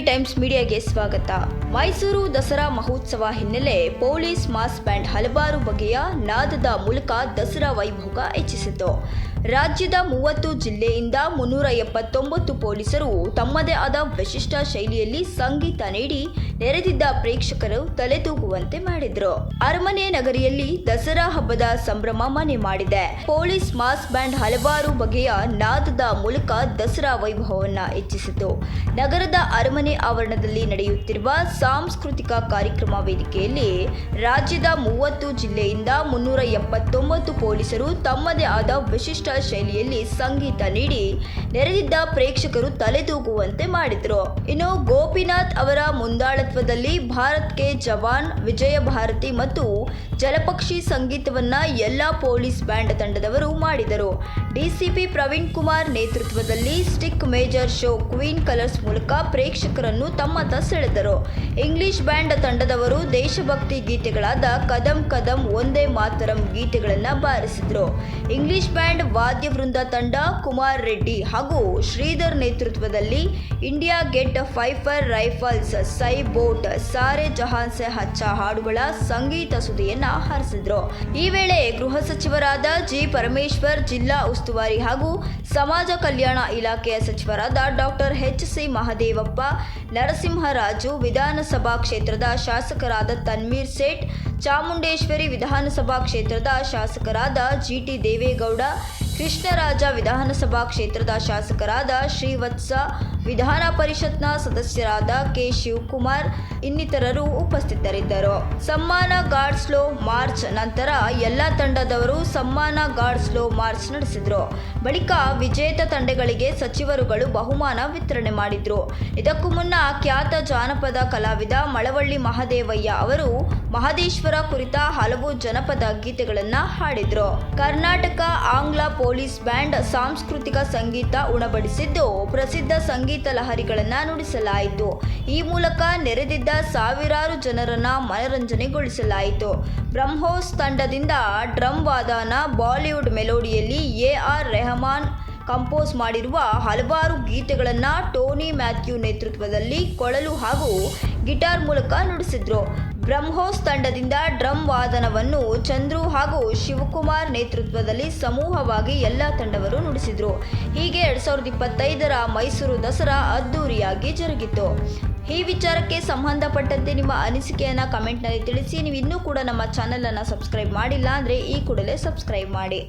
Times ಮೀಡಿಯಾಗೆ ಸ್ವಾಗತ. ಮೈಸೂರು ದಸರಾ ಮಹೋತ್ಸವ ಹಿನ್ನೆಲೆ ಪೊಲೀಸ್ ಮಾಸ್ ಬ್ಯಾಂಡ್ ಹಲವಾರು ಬಗೆಯ ನಾದದ ಮೂಲಕ ದಸರಾ ವೈಭೋಗ ಹೆಚ್ಚಿಸಿತು. ರಾಜ್ಯದ ಮೂವತ್ತು ಜಿಲ್ಲೆಯಿಂದ ಮುನ್ನೂರ ಎಪ್ಪತ್ತೊಂಬತ್ತು ಪೊಲೀಸರು ತಮ್ಮದೇ ಆದ ವಿಶಿಷ್ಟ ಶೈಲಿಯಲ್ಲಿ ಸಂಗೀತ ನೀಡಿ ನೆರೆದಿದ್ದ ಪ್ರೇಕ್ಷಕರು ತಲೆತೂಗುವಂತೆ ಮಾಡಿದ್ರು. ಅರಮನೆ ನಗರಿಯಲ್ಲಿ ದಸರಾ ಹಬ್ಬದ ಸಂಭ್ರಮ ಮನೆ ಮಾಡಿದೆ. ಪೊಲೀಸ್ ಮಾಸ್ ಬ್ಯಾಂಡ್ ಹಲವಾರು ಬಗೆಯ ನಾದದ ಮೂಲಕ ದಸರಾ ವೈಭವವನ್ನು ಹೆಚ್ಚಿಸಿತು. ನಗರದ ಅರಮನೆ ಆವರಣದಲ್ಲಿ ನಡೆಯುತ್ತಿರುವ ಸಾಂಸ್ಕೃತಿಕ ಕಾರ್ಯಕ್ರಮ ವೇದಿಕೆಯಲ್ಲಿ ರಾಜ್ಯದ ಮೂವತ್ತು ಜಿಲ್ಲೆಯಿಂದ ಮುನ್ನೂರ ಎಪ್ಪತ್ತೊಂಬತ್ತು ಪೊಲೀಸರು ತಮ್ಮದೇ ಆದ ವಿಶಿಷ್ಟ ಶೈಲಿಯಲ್ಲಿ ಸಂಗೀತ ನೀಡಿ ನೆರೆದಿದ್ದ ಪ್ರೇಕ್ಷಕರು ತಲೆದೂಗುವಂತೆ ಮಾಡಿದ್ರು. ಇನ್ನು ಗೋಪಿನಾಥ್ ಅವರ ಮುಂದಾಳತ್ವದಲ್ಲಿ ಭಾರತ್ ಕೆ ಜವಾನ್ ವಿಜಯ ಭಾರತಿ ಮತ್ತು ಜಲಪಕ್ಷಿ ಸಂಗೀತವನ್ನ ಎಲ್ಲ ಪೊಲೀಸ್ ಬ್ಯಾಂಡ್ ತಂಡದವರು ಮಾಡಿದರು. ಡಿಸಿಪಿ ಪ್ರವೀಣ್ ಕುಮಾರ್ ನೇತೃತ್ವದಲ್ಲಿ stick major show queen colours ಮೂಲಕ ಪ್ರೇಕ್ಷಕರನ್ನು ತಮ್ಮತ್ತ ಸೆಳೆದರು. ಇಂಗ್ಲಿಷ್ ಬ್ಯಾಂಡ್ ತಂಡದವರು ದೇಶಭಕ್ತಿ ಗೀತೆಗಳಾದ ಕದಂ ಕದಂ, ಒಂದೇ ಮಾತರಂ ಗೀತೆಗಳನ್ನು ಬಾರಿಸಿದರು. ಇಂಗ್ಲಿಷ್ ಬ್ಯಾಂಡ್ ವಾದ್ಯ ವೃಂದ ತಂಡ ಕುಮಾರ್ ರೆಡ್ಡಿ ಹಾಗೂ ಶ್ರೀಧರ್ ನೇತೃತ್ವದಲ್ಲಿ ಇಂಡಿಯಾ ಗೆಟ್ ಫೈಫರ್ ರೈಫಲ್ಸ್, ಸೈ ಬೋಟ್, ಸಾರೆ ಜಹಾನ್ ಸೆ ಹಚ್ಚ ಹಾಡುಗಳ ಸಂಗೀತ ಸುದಿಯನ್ನ ಹರಿಸಿದ್ರು. ಈ ವೇಳೆ ಗೃಹ ಸಚಿವರಾದ ಜಿ ಪರಮೇಶ್ವರ್, ಜಿಲ್ಲಾ ಉಸ್ತುವಾರಿ ಹಾಗೂ ಸಮಾಜ ಕಲ್ಯಾಣ ಇಲಾಖೆಯ ಸಚಿವರಾದ doctor H C Mahadevappa, Narasimharaju, ವಿಧಾನಸಭಾ ಕ್ಷೇತ್ರದ ಶಾಸಕರಾದ ತನ್ವೀರ್ ಸೇಠ್, ಚಾಮುಂಡೇಶ್ವರಿ ವಿಧಾನಸಭಾ ಕ್ಷೇತ್ರದ ಶಾಸಕರಾದ ಜಿಟಿ ದೇವೇಗೌಡ ಕೃಷ್ಣರಾಜ ವಿಧಾನಸಭಾ ಕ್ಷೇತ್ರದ ಶಾಸಕರಾದ ಶ್ರೀವತ್ಸ, ವಿಧಾನ ಪರಿಷತ್ನ ಸದಸ್ಯರಾದ ಕೆ. ಶಿವಕುಮಾರ್ ಇನ್ನಿತರರು ಉಪಸ್ಥಿತರಿದ್ದರು. ಸಮ್ಮಾನ ಗಾರ್ಡ್ ಸ್ಲೋ ಮಾರ್ಚ್ ನಂತರ ಎಲ್ಲ ತಂಡದವರು ಸಮ್ಮಾನ ಗಾಡ್ ಸ್ಲೋ ಮಾರ್ಚ್ ನಡೆಸಿದ್ರು. ಬಳಿಕ ವಿಜೇತ ತಂಡಗಳಿಗೆ ಸಚಿವರುಗಳು ಬಹುಮಾನ ವಿತರಣೆ ಮಾಡಿದ್ರು. ಇದಕ್ಕೂ ಮುನ್ನ ಖ್ಯಾತ ಜಾನಪದ ಕಲಾವಿದ ಮಳವಳ್ಳಿ ಮಹದೇವಯ್ಯ ಅವರು ಮಹದೇಶ್ವರ ಕುರಿತ ಹಲವು ಜನಪದ ಗೀತೆಗಳನ್ನ ಹಾಡಿದರು. ಕರ್ನಾಟಕ ಆಂಗ್ಲ ಪೊಲೀಸ್ ಬ್ಯಾಂಡ್ ಸಾಂಸ್ಕೃತಿಕ ಸಂಗೀತ ಉಣಬಡಿಸಿದ್ದು, ಪ್ರಸಿದ್ಧ ಸಂಗೀತ ಲಹರಿಗಳನ್ನು ನುಡಿಸಲಾಯಿತು. ಈ ಮೂಲಕ ನೆರೆದಿದ್ದ ಸಾವಿರಾರು ಜನರನ್ನ ಮನರಂಜನೆಗೊಳಿಸಲಾಯಿತು. ಬ್ರಹ್ಮೋಸ್ ತಂಡದಿಂದ ಡ್ರಮ್ ವಾದನ ಬಾಲಿವುಡ್ ಮೆಲೋಡಿಯಲ್ಲಿ ಎ ಆರ್ ರೆಹಮಾನ್ ಕಂಪೋಸ್ ಮಾಡಿರುವ ಹಲವಾರು ಗೀತೆಗಳನ್ನು ಟೋನಿ ಮ್ಯಾಥ್ಯೂ ನೇತೃತ್ವದಲ್ಲಿ ಕೊಳಲು ಹಾಗೂ ಗಿಟಾರ್ ಮೂಲಕ ನುಡಿಸಿದ್ರು. ಬ್ರಹ್ಮೋಸ್ ತಂಡದಿಂದ ಡ್ರಮ್ ವಾದನವನ್ನು ಚಂದ್ರು ಹಾಗೂ ಶಿವಕುಮಾರ್ ನೇತೃತ್ವದಲ್ಲಿ ಸಮೂಹವಾಗಿ ಎಲ್ಲ ತಂಡವರು ನುಡಿಸಿದ್ರು. ಹೀಗೆ ಎರಡ್ ಸಾವಿರದ ಇಪ್ಪತ್ತೈದರ ಮೈಸೂರು ದಸರಾ ಅದ್ದೂರಿಯಾಗಿ ಜರುಗಿತು. ಈ ವಿಚಾರಕ್ಕೆ ಸಂಬಂಧಪಟ್ಟಂತೆ ನಿಮ್ಮ ಅನಿಸಿಕೆಯನ್ನು ಕಮೆಂಟ್ನಲ್ಲಿ ತಿಳಿಸಿ. ನೀವು ಇನ್ನೂ ಕೂಡ ನಮ್ಮ ಚಾನಲನ್ನು ಸಬ್ಸ್ಕ್ರೈಬ್ ಮಾಡಿಲ್ಲ ಅಂದರೆ ಈ ಕೂಡಲೇ ಸಬ್ಸ್ಕ್ರೈಬ್ ಮಾಡಿ.